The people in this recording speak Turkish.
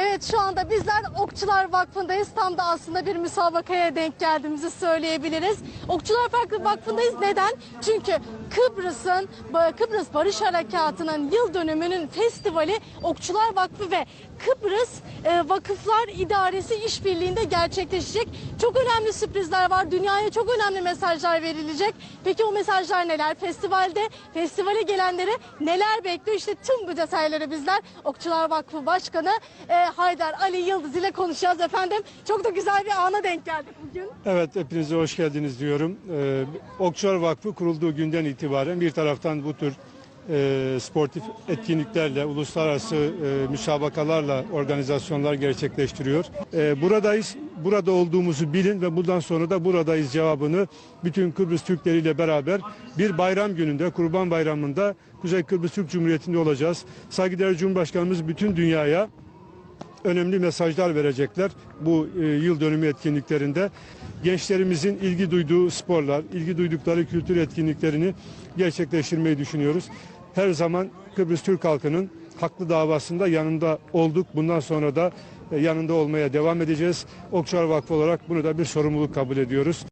Evet şu anda bizler Okçular Vakfı'ndayız. Tam da aslında bir müsabakaya denk geldiğimizi söyleyebiliriz. Okçular Vakfı- Vakfı'ndayız. Neden? Çünkü Kıbrıs'ın Kıbrıs Barış Harekatı'nın yıl dönümünün festivali Okçular Vakfı ve Kıbrıs e, Vakıflar İdaresi işbirliğinde gerçekleşecek. Çok önemli sürprizler var. Dünyaya çok önemli mesajlar verilecek. Peki o mesajlar neler? Festivalde festivale gelenlere neler bekliyor? İşte tüm bu detayları bizler Okçular Vakfı Başkanı e, Haydar Ali Yıldız ile konuşacağız efendim. Çok da güzel bir ana denk geldik bugün. Evet hepinize hoş geldiniz diyorum. Ee, Okçular Vakfı kurulduğu günden itibaren bir taraftan bu tür e, sportif etkinliklerle, uluslararası e, müsabakalarla organizasyonlar gerçekleştiriyor. E, buradayız, burada olduğumuzu bilin ve bundan sonra da buradayız cevabını bütün Kıbrıs Türkleriyle beraber bir bayram gününde, Kurban Bayramı'nda Kuzey Kıbrıs Türk Cumhuriyeti'nde olacağız. Saygıdeğer Cumhurbaşkanımız bütün dünyaya önemli mesajlar verecekler bu e, yıl dönümü etkinliklerinde. Gençlerimizin ilgi duyduğu sporlar, ilgi duydukları kültür etkinliklerini gerçekleştirmeyi düşünüyoruz. Her zaman Kıbrıs Türk halkının haklı davasında yanında olduk. Bundan sonra da e, yanında olmaya devam edeceğiz. Okçular Vakfı olarak bunu da bir sorumluluk kabul ediyoruz.